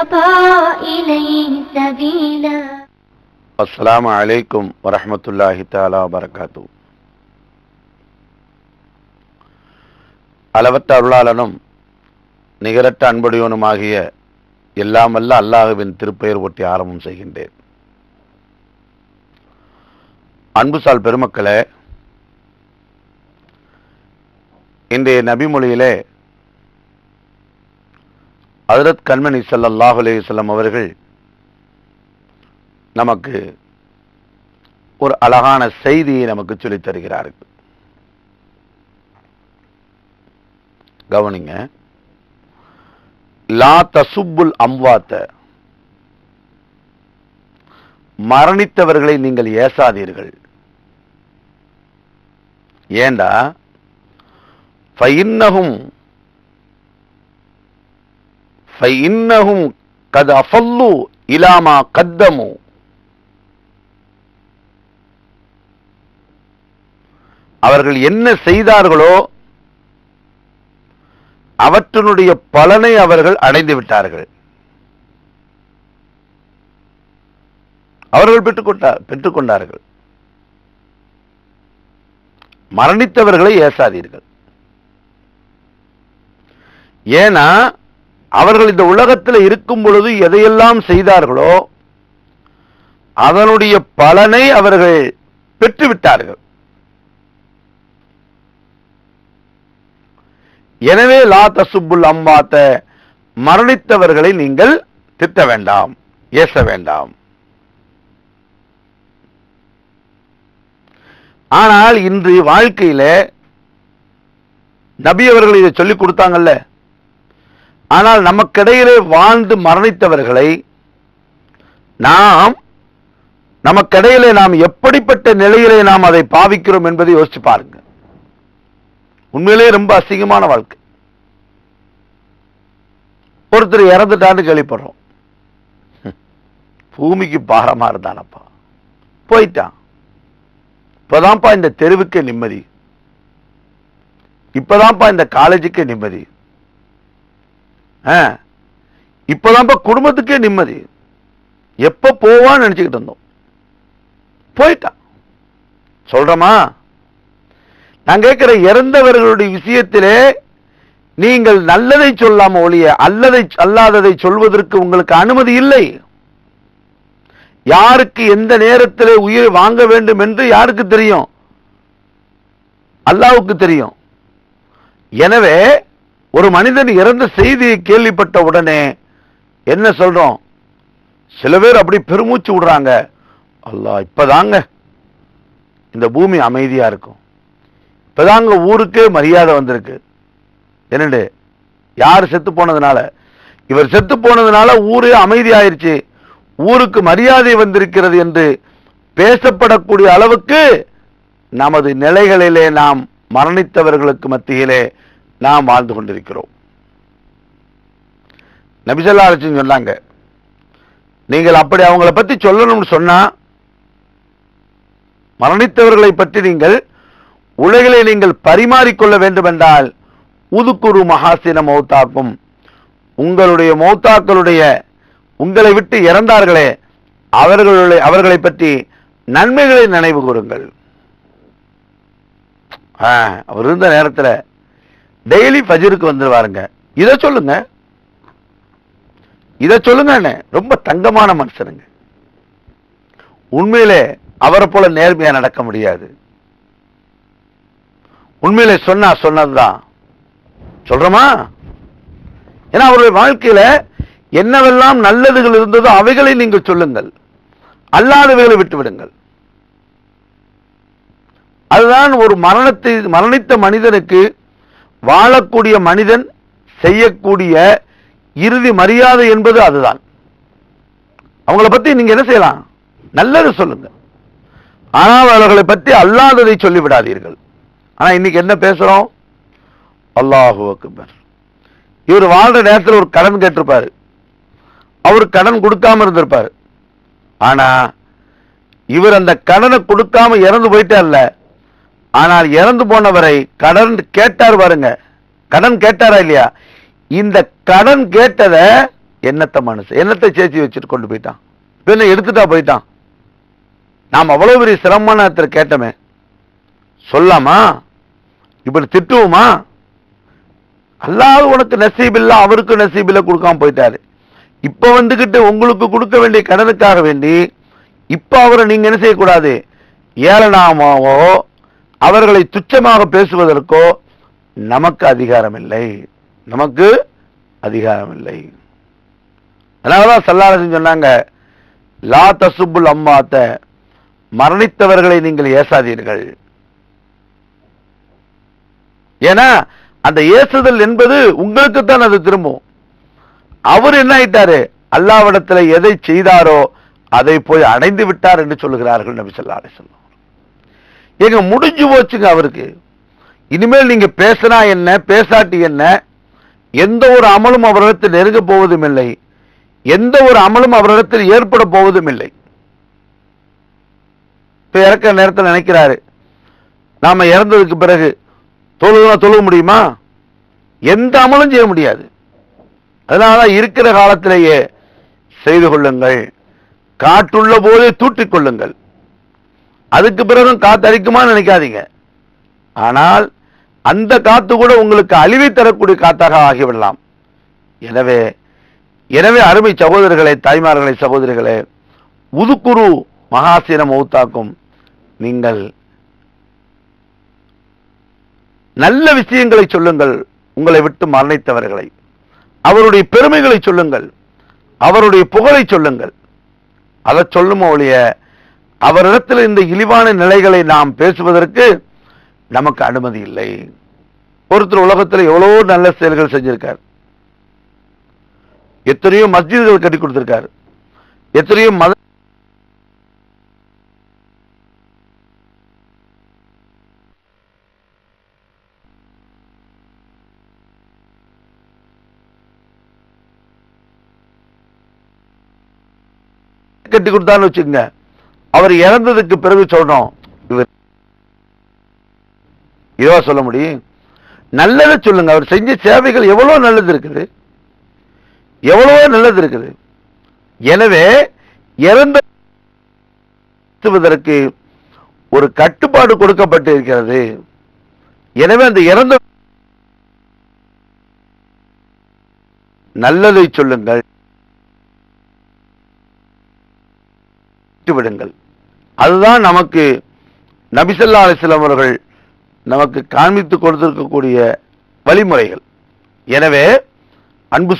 المصطفى إليه سبيلا அஸ்ஸலாமு அலைக்கும் வரஹ்மத்துல்லாஹி தஆலா வபரகாத்து அளவற்ற அருளாளனும் நிகரற்ற அன்புடையவனுமாகிய எல்லாம் வல்ல அல்லாஹுவின் திருப்பெயர் ஒட்டி ஆரம்பம் செய்கின்றேன் அன்புசால் பெருமக்களே இன்றைய நபிமொழியிலே ஹஜரத் கண்மணி ஸல்லல்லாஹு அலைஹி அவர்கள் நமக்கு ஒரு அழகான செய்தியை நமக்கு சொல்லித் தருகிறார்கள். கவனிங்க. லா தசுப்புல் அம்வாத்த. மரணித்தவர்களை நீங்கள் ஏசாதீர்கள். ஏண்டா? ஃபைன்னஹும் ஃபைன்னஹும் கத் அஃபல்லு இலாமா கத்தமு. அவர்கள் என்ன செய்தார்களோ அவற்றினுடைய பலனை அவர்கள் அடைந்து விட்டார்கள். அவர்கள் பெற்றுக்கொண்டார் பெற்றுக்கொண்டார்கள் மரணித்தவர்களை ஏசாதீர்கள். ஏன்னா அவர்கள் இந்த உலகத்தில் இருக்கும் பொழுது எதையெல்லாம் செய்தார்களோ அதனுடைய பலனை அவர்கள் பெற்றுவிட்டார்கள். எனவே லா தசுப்புல் அம்பாத்த மரணித்தவர்களை நீங்கள் திட்ட வேண்டாம் ஏச வேண்டாம். ஆனால் இன்று வாழ்க்கையில நபி அவர்கள் இதை சொல்லிக் கொடுத்தாங்கல்ல ஆனால் நமக்கிடையிலே வாழ்ந்து மரணித்தவர்களை நாம் நமக்கிடையிலே நாம் எப்படிப்பட்ட நிலையிலே நாம் அதை பாவிக்கிறோம் என்பதை யோசிச்சு பாருங்க. உண்மையிலே ரொம்ப அசிங்கமான வாழ்க்கை. ஒருத்தர் இறந்துட்டான்னு கேள்விப்படுறோம். பூமிக்கு பாரமா இருந்தானப்பா. போயிட்டான். இப்பதான்ப்பா இந்த தெருவுக்கு நிம்மதி. இப்பதான்ப்பா இந்த காலேஜுக்கு நிம்மதி. இப்பதான்ப்பா குடும்பத்துக்கே நிம்மதி. எப்ப போவான்னு நினைச்சுக்கிட்டு இருந்தோம். போயிட்டான் சொல்றோமா நான் கேட்கிற இறந்தவர்களுடைய விஷயத்திலே நீங்கள் நல்லதை சொல்லாம ஒழிய அல்லதை அல்லாததை சொல்வதற்கு உங்களுக்கு அனுமதி இல்லை. யாருக்கு எந்த நேரத்திலே உயிர் வாங்க வேண்டும் என்று யாருக்கு தெரியும்? அல்லாவுக்கு தெரியும். எனவே ஒரு மனிதன் இறந்த செய்தியை கேள்விப்பட்ட உடனே என்ன சொல்றோம்? சில பேர் அப்படி பெருமூச்சு விடுறாங்க. அல்லா இப்பதாங்க இந்த பூமி அமைதியா இருக்கும். இப்பதாங்க ஊருக்கே மரியாதை வந்திருக்கு. என்னண்டு யார் செத்து போனதுனால? இவர் செத்து போனதுனால ஊரே அமைதியாயிருச்சு. ஊருக்கு மரியாதை வந்திருக்கிறது என்று பேசப்படக்கூடிய அளவுக்கு நமது நிலைகளிலே நாம் மரணித்தவர்களுக்கு மத்தியிலே நாம் வாழ்ந்து கொண்டிருக்கிறோம். நபிசல்லா அலிசன் சொன்னாங்க நீங்கள் அப்படி அவங்கள பற்றி சொல்லணும்னு சொன்னால் மரணித்தவர்களை பற்றி நீங்கள் உலகிலே நீங்கள் பரிமாறிக்கொள்ள வேண்டுமென்றால் உதுக்குரு மகாசின மௌத்தாக்கும் உங்களுடைய மௌத்தாக்களுடைய உங்களை விட்டு இறந்தார்களே அவர்களுடைய அவர்களை பற்றி நன்மைகளை நினைவு கூறுங்கள். அவர் இருந்த நேரத்தில் டெய்லி ஃபஜருக்கு வந்துருவாருங்க. இதை சொல்லுங்க. இதை சொல்லுங்க ரொம்ப தங்கமான மனுஷனுங்க. உண்மையிலே அவரை போல நேர்மையா நடக்க முடியாது. உண்மையிலே சொன்னா சொன்னதுதான். சொல்றோமா? ஏன்னா அவருடைய வாழ்க்கையில என்னவெல்லாம் நல்லதுகள் இருந்ததோ அவைகளை நீங்கள் சொல்லுங்கள். அல்லாதவைகளை விட்டு விடுங்கள். அதுதான் ஒரு மரணத்தை மரணித்த மனிதனுக்கு வாழக்கூடிய மனிதன் செய்யக்கூடிய இறுதி மரியாதை என்பது அதுதான். அவங்கள பத்தி நீங்க என்ன செய்யலாம்? நல்லது சொல்லுங்க. ஆனால் அவர்களை பற்றி அல்லாததை சொல்லிவிடாதீர்கள். ஆனா இன்னைக்கு என்ன பேசுறோம்? அல்லாஹு அக்பர். இவர் வாழ்ற நேரத்தில் ஒரு கடன் கேட்டிருப்பாரு. அவர் கடன் கொடுக்காம இருந்திருப்பாரு. ஆனா இவர் அந்த கடனை கொடுக்காம இறந்து போயிட்டே இல்லை ஆனால் இறந்து போனவரை கடன் கேட்டார் பாருங்க. கடன் கேட்டாரா இல்லையா? இந்த கடன் கேட்டத என்னத்த மனுஷன்? என்னத்தை சேர்த்து வச்சுட்டு கொண்டு போயிட்டான்? பின்ன எடுத்துட்டா போயிட்டான்? நாம் அவ்வளவு பெரிய சிரமமான இடத்துல கேட்டோமே. சொல்லாமா? இப்படி திட்டுவோமா? அல்லாத உனக்கு நசீபில்ல அவருக்கு நசீபில்ல கொடுக்காம போயிட்டாரு. இப்ப வந்துக்கிட்டு உங்களுக்கு கொடுக்க வேண்டிய கடனுக்காக வேண்டி இப்ப அவரை நீங்க என்ன செய்யக்கூடாது? ஏளனமாவோ அவர்களை துச்சமாக பேசுவதற்கோ நமக்கு அதிகாரம் இல்லை நமக்கு அதிகாரம் இல்லை அதனாலதான் சல்லாரசன் சொன்னாங்க லா தசுபுல் அம்மாத்த மரணித்தவர்களை நீங்கள் ஏசாதீர்கள். ஏன்னா அந்த ஏசுதல் என்பது உங்களுக்குத்தான் அது திரும்பும். அவர் என்ன ஆயிட்டாரு? அல்லாவிடத்தில் எதை செய்தாரோ அதை போய் அடைந்து விட்டார் என்று சொல்லுகிறார்கள் நபி ஸல்லல்லாஹு அலைஹி எங்க முடிஞ்சு போச்சுங்க அவருக்கு. இனிமேல் நீங்க பேசினா என்ன பேசாட்டி என்ன எந்த ஒரு அமலும் அவரிடத்தில் நெருங்க போவதும் இல்லை. எந்த ஒரு அமலும் அவரிடத்தில் ஏற்பட போவதும் இல்லை. இப்ப இறக்க நேரத்தில் நினைக்கிறாரு. நாம இறந்ததுக்கு பிறகு தொழுதுனா தொழுக முடியுமா? எந்த அமலும் செய்ய முடியாது. அதனால இருக்கிற காலத்திலேயே செய்து கொள்ளுங்கள். காற்றுள்ள போதே தூட்டிக் கொள்ளுங்கள். அதுக்கு பிறகும் காத்து அடிக்குமா நினைக்காதீங்க. ஆனால் அந்த காத்து கூட உங்களுக்கு அழிவை தரக்கூடிய காத்தாக ஆகிவிடலாம். எனவே எனவே அருமை சகோதரர்களே தாய்மார்களே சகோதரிகளே உதுக்குரு மகாசீன மௌத்தாக்கும் நீங்கள் நல்ல விஷயங்களை சொல்லுங்கள் உங்களை விட்டு மரணித்தவர்களை. அவருடைய பெருமைகளை சொல்லுங்கள் அவருடைய புகழை சொல்லுங்கள். அதை சொல்லும் ஒழிய அவரிடத்தில் இந்த இழிவான நிலைகளை நாம் பேசுவதற்கு நமக்கு அனுமதி இல்லை. ஒருத்தர் உலகத்தில் எவ்வளோ நல்ல செயல்கள் செஞ்சிருக்கார். எத்தனையோ மஸ்ஜிதுகள் கட்டி கொடுத்திருக்காரு. எத்தனையோ மத கட்டி கொடுத்தான்னு வச்சுக்கோங்க. அவர் இறந்ததுக்கு பிறகு சொல்றோம் இவர் இதுவா சொல்ல முடியும்? நல்லதை சொல்லுங்க அவர் செஞ்ச சேவைகள் எவ்வளவு நல்லது இருக்குது? எவ்வளவோ நல்லது இருக்குது? எனவே இறந்ததற்கு ஒரு கட்டுப்பாடு கொடுக்கப்பட்டு இருக்கிறது. எனவே அந்த இறந்த நல்லதை சொல்லுங்கள். விடுங்கள் அதுதான் நமக்கு நபிசல்லா அலிஸ்லாம் அவர்கள் நமக்கு காண்பித்து கொடுத்திருக்கக்கூடிய வழிமுறைகள். எனவே அன்பு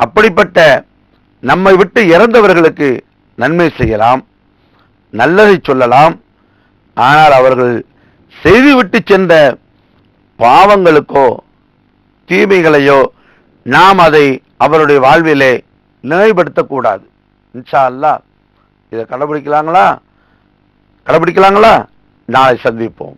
அப்படிப்பட்ட நம்மை விட்டு இறந்தவர்களுக்கு நன்மை செய்யலாம் நல்லதை சொல்லலாம். ஆனால் அவர்கள் செய்துவிட்டு சென்ற பாவங்களுக்கோ தீமைகளையோ நாம் அதை அவருடைய வாழ்விலே நினைவுபடுத்தக்கூடாது இன்ஷா அல்லாஹ். இதை கடைபிடிக்கலாங்களா? கடைபிடிக்கலாங்களா? நாளை சந்திப்போம்.